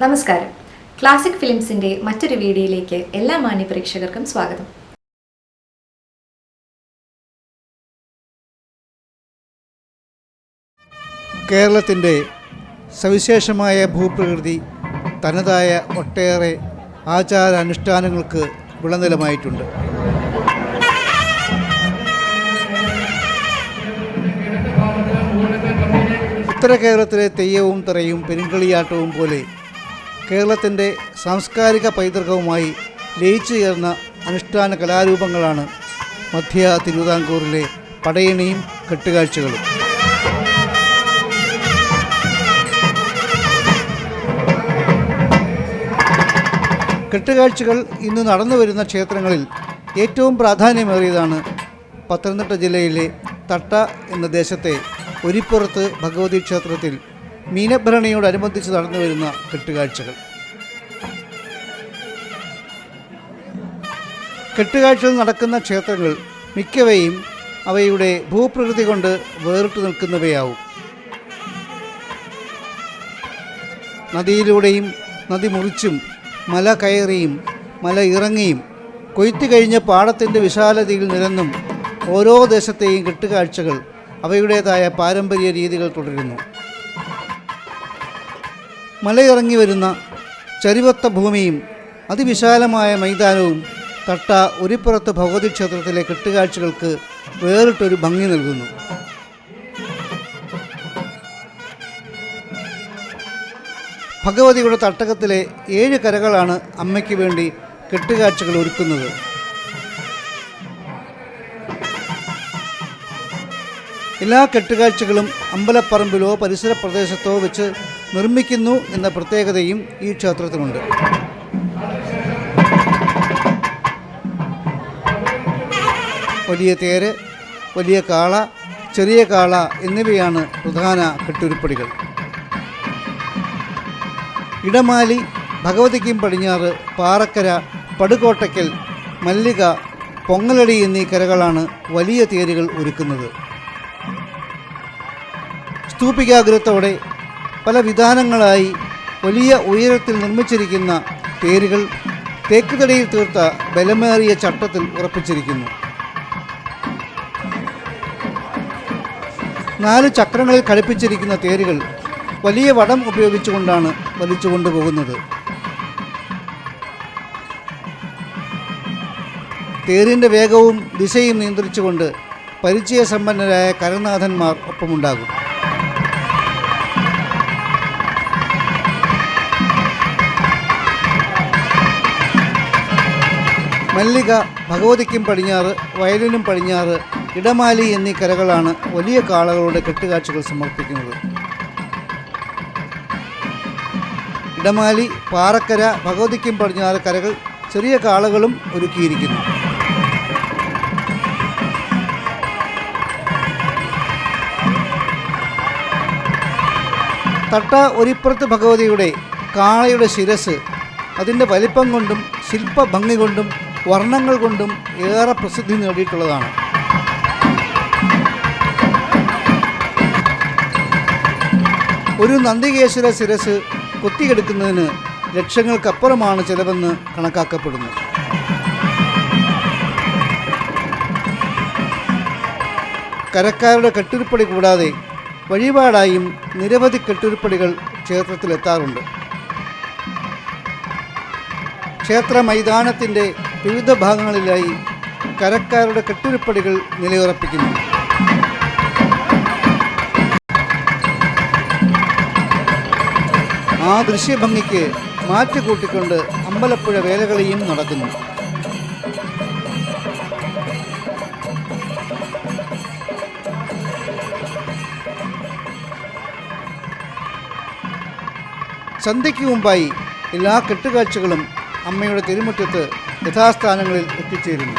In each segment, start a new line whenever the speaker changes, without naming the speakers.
നമസ്കാരം. ക്ലാസിക് ഫിലിംസിന്റെ മറ്റൊരു വീഡിയോയിലേക്ക് എല്ലാ മാന്യ പ്രേക്ഷകർക്കും സ്വാഗതം.
കേരളത്തിന്റെ സവിശേഷമായ ഭൂപ്രകൃതി തനതായ ഒട്ടേറെ ആചാരാനുഷ്ഠാനങ്ങൾക്ക് വിളനിലമായിട്ടുണ്ട്. ഉത്തര കേരളത്തിലെ തെയ്യവും തറയും പെരുങ്കളിയാട്ടവും പോലെ കേരളത്തിന്റെ സാംസ്കാരിക പൈതൃകവുമായി ലയിച്ചു ചേർന്ന അനുഷ്ഠാന കലാരൂപങ്ങളാണ് മധ്യ തിരുവിതാംകൂറിലെ പടയണിയും കെട്ടുകാഴ്ചകളും. കെട്ടുകാഴ്ചകൾ ഇന്ന് നടന്നു വരുന്ന ക്ഷേത്രങ്ങളിൽ ഏറ്റവും പ്രാധാന്യമേറിയതാണ് പത്തനംതിട്ട ജില്ലയിലെ തട്ട എന്ന ദേശത്തെ ഒരിപ്പുറത്ത് ഭഗവതി ക്ഷേത്രത്തിൽ മീനഭരണിയോടനുബന്ധിച്ച് നടന്നു വരുന്ന കെട്ടുകാഴ്ചകൾ. കെട്ടുകാഴ്ചകൾ നടക്കുന്ന ക്ഷേത്രങ്ങൾ മിക്കവയും അവയുടെ ഭൂപ്രകൃതി കൊണ്ട് വേറിട്ട് നിൽക്കുന്നവയാവും. നദിയിലൂടെയും നദി മുറിച്ചും മല കയറിയും മല ഇറങ്ങിയും കൊയ്ത്തു കഴിഞ്ഞ പാടത്തിന്റെ വിശാലതയിൽ നിരന്നും ഓരോ ദേശത്തെയും കെട്ടുകാഴ്ചകൾ അവയുടേതായ പാരമ്പര്യ രീതികൾ തുടരുന്നു. മലയിറങ്ങി വരുന്ന ചരിവത്ത ഭൂമിയും അതിവിശാലമായ മൈതാനവും തട്ട ഒരിപ്പുറത്ത് ഭഗവതി ക്ഷേത്രത്തിലെ കെട്ടുകാഴ്ചകൾക്ക് വേറിട്ടൊരു ഭംഗി നൽകുന്നു. ഭഗവതിയുടെ തട്ടകത്തിലെ ഏഴ് കരകളാണ് അമ്മയ്ക്ക് വേണ്ടി കെട്ടുകാഴ്ചകൾ ഒരുക്കുന്നത്. എല്ലാ കെട്ടുകാഴ്ചകളും അമ്പലപ്പറമ്പിലോ പരിസര പ്രദേശത്തോ വെച്ച് നിർമ്മിക്കുന്നു എന്ന പ്രത്യേകതയും ഈ ക്ഷേത്രത്തിനുണ്ട്. വലിയ തേര് വലിയ കാള ചെറിയ കാള എന്നിവയാണ് പ്രധാന കെട്ടുരുപ്പടികൾ. ഇടമാലി ഭഗവതിക്കും പടിഞ്ഞാറ് പാറക്കര പടുകോട്ടയ്ക്കൽ മല്ലിക പൊങ്ങലടി എന്നീ കരകളാണ് വലിയ തേരുകൾ ഒരുക്കുന്നത്. സ്തൂപികാഗ്രത്തോടെ പല വിധാനങ്ങളായി വലിയ ഉയരത്തിൽ നിർമ്മിച്ചിരിക്കുന്ന തേരുകൾ തേക്കുതടിയിൽ തീർത്ത ബലമേറിയ ചട്ടത്തിൽ ഉറപ്പിച്ചിരിക്കുന്നു. നാല് ചക്രങ്ങളിൽ ഘടിപ്പിച്ചിരിക്കുന്ന തേരുകൾ വലിയ വടം ഉപയോഗിച്ചുകൊണ്ടാണ് വലിച്ചു കൊണ്ടുപോകുന്നത് തേരിന്റെ വേഗവും ദിശയും നിയന്ത്രിച്ചുകൊണ്ട് പരിചയസമ്പന്നരായ കരനാഥന്മാർ ഒപ്പമുണ്ടാകും. മല്ലിക ഭഗവതിക്കും പടിഞ്ഞാറ് വയലിനും പടിഞ്ഞാറ് ഇടമാലി എന്നീ കരകളാണ് വലിയ കാളകളുടെ കെട്ടുകാഴ്ചകൾ സമർപ്പിക്കുന്നത്. ഇടമാലി പാറക്കര ഭഗവതിക്കും പടിഞ്ഞാറ് കരകൾ ചെറിയ കാളകളും ഒരുക്കിയിരിക്കുന്നു. തട്ട ഒരിപ്പുറത്ത് ഭഗവതിയുടെ കാളയുടെ ശിരസ് അതിന്റെ വലിപ്പം കൊണ്ടും ശില്പഭംഗി കൊണ്ടും വർണങ്ങൾ കൊണ്ടും ഏറെ പ്രസിദ്ധി നേടിയിട്ടുള്ളതാണ്. ഒരു നന്ദികേശ്വര ശിരസ് കൊത്തിയെടുക്കുന്നതിന് ലക്ഷങ്ങൾക്കപ്പുറമാണ് ചിലവെന്ന് കണക്കാക്കപ്പെടുന്നു. കരക്കാരുടെ കെട്ടുരുപ്പടി കൂടാതെ വഴിപാടായും നിരവധി കെട്ടുരുപ്പടികൾ ക്ഷേത്രത്തിലെത്താറുണ്ട്. ക്ഷേത്ര മൈതാനത്തിന്റെ വിവിധ ഭാഗങ്ങളിലായി കരക്കാരുടെ കെട്ടുരുപ്പടികൾ നിലയുറപ്പിക്കുന്നു. ആ ദൃശ്യഭംഗിക്ക് മാറ്റുകൂട്ടിക്കൊണ്ട് അമ്പലപ്പുഴ വേലകളിയും നടക്കുന്നു. സന്ധ്യയ്ക്ക് മുമ്പായി എല്ലാ കെട്ടുകാഴ്ചകളും അമ്മയുടെ തിരുമുറ്റത്ത് യഥാസ്ഥാനങ്ങളിൽ എത്തിച്ചേരുന്നു.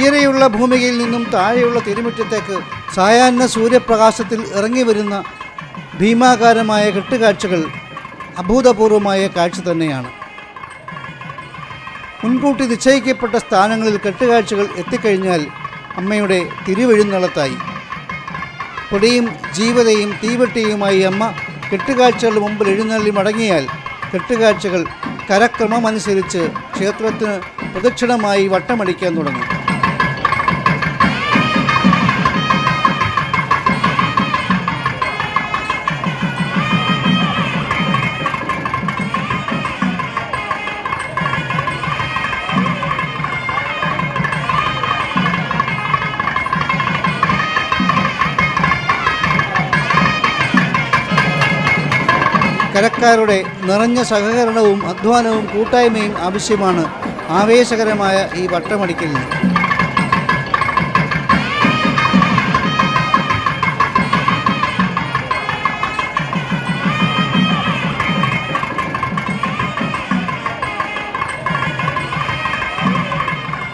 ഉയരെയുള്ള ഭൂമികയിൽ നിന്നും താഴെയുള്ള തിരുമുറ്റത്തേക്ക് സായാഹ്ന സൂര്യപ്രകാശത്തിൽ ഇറങ്ങി വരുന്ന ഭീമാകാരമായ കെട്ടുകാഴ്ചകൾ അഭൂതപൂർവമായ കാഴ്ച തന്നെയാണ്. മുൻകൂട്ടി നിശ്ചയിക്കപ്പെട്ട സ്ഥാനങ്ങളിൽ കെട്ടുകാഴ്ചകൾ എത്തിക്കഴിഞ്ഞാൽ അമ്മയുടെ തിരുവെഴുന്നള്ളത്തായി. പൊടിയും ജീവതയും തീവെട്ടിയുമായി അമ്മ കെട്ടുകാഴ്ചകളുടെ മുമ്പിൽ എഴുന്നള്ളി മടങ്ങിയാൽ കെട്ടുകാഴ്ചകൾ കരക്രമമനുസരിച്ച് ക്ഷേത്രത്തിന് പ്രദക്ഷിണമായി വട്ടമടിക്കാൻ തുടങ്ങും. കരക്കാരുടെ നിറഞ്ഞ സഹകരണവും അധ്വാനവും കൂട്ടായ്മയും ആവശ്യമാണ് ആവേശകരമായ ഈ വട്ടമടിക്കലിന്.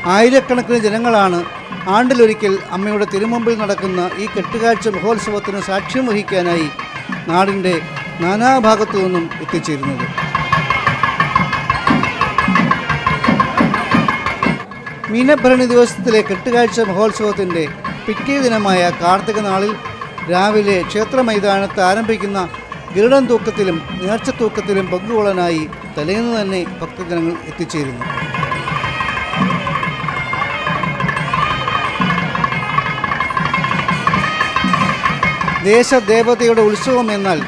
ആയിരക്കണക്കിന് ജനങ്ങളാണ് ആണ്ടിലൊരിക്കൽ അമ്മയുടെ തിരുമുമ്പിൽ നടക്കുന്ന ഈ കെട്ടുകാഴ്ച മഹോത്സവത്തിന് സാക്ഷ്യം വഹിക്കാനായി നാടിന്റെ നാനാഭാഗത്തു നിന്നും എത്തിച്ചേരുന്നത്. മീനഭരണി ദിവസത്തിലെ കെട്ടുകാഴ്ച മഹോത്സവത്തിന്റെ പിറ്റേ ദിനമായ കാർത്തിക നാളിൽ രാവിലെ ക്ഷേത്ര മൈതാനത്ത് ആരംഭിക്കുന്ന ഗരുഡൻ തൂക്കത്തിലും നേർച്ച തൂക്കത്തിലും പങ്കുകൊള്ളാനായി തലേന്ന് തന്നെ ഭക്തജനങ്ങൾ എത്തിച്ചേരുന്നു. ദേശദേവതയുടെ ഉത്സവം എന്നാൽ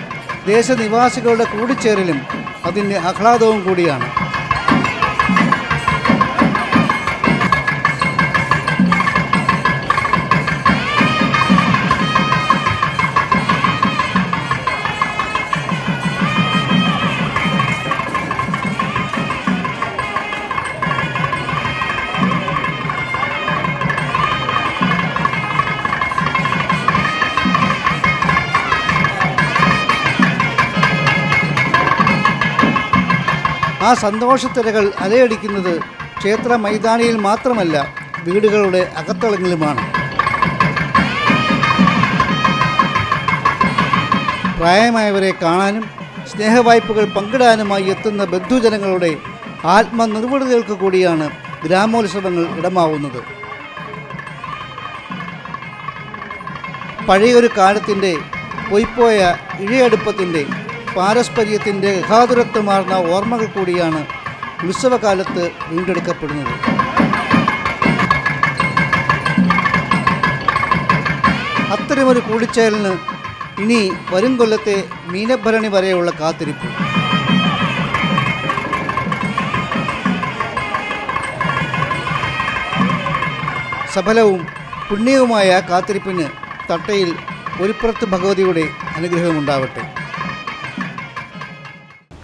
ദേശനിവാസികളുടെ കൂടിച്ചേരലും അതിന്റെ ആഹ്ലാദവും കൂടിയാണ്. ആ സന്തോഷത്തിരകൾ അലയടിക്കുന്നത് ക്ഷേത്ര മൈതാനിയിൽ മാത്രമല്ല വീടുകളുടെ അകത്തളങ്ങളിലുമാണ്. പ്രായമായവരെ കാണാനും സ്നേഹവായ്പകൾ പങ്കിടാനുമായി എത്തുന്ന ബന്ധുജനങ്ങളുടെ ആത്മനിർവൃതികൾക്ക് കൂടിയാണ് ഗ്രാമോത്സവങ്ങൾ ഇടമാവുന്നത്. പഴയൊരു കാലത്തിന്റെ പൊയ്പോയ ഇഴയടുപ്പത്തിന്റെ പാരസ്പര്യത്തിന്റെ ഗഹാതുരത്വമാർന്ന ഓർമ്മകൾ കൂടിയാണ് ഉത്സവകാലത്ത് വീണ്ടെടുക്കപ്പെടുന്നത്. അത്തരമൊരു കൂടിച്ചേരലിന് ഇനി വരും കൊല്ലത്തെ മീനഭരണി വരെയുള്ള കാത്തിരിപ്പ്. സഫലവും പുണ്യവുമായ കാത്തിരിപ്പിന് തട്ടയിൽ ഒരുപ്പുറത്ത് ഭഗവതിയുടെ അനുഗ്രഹമുണ്ടാവട്ടെ.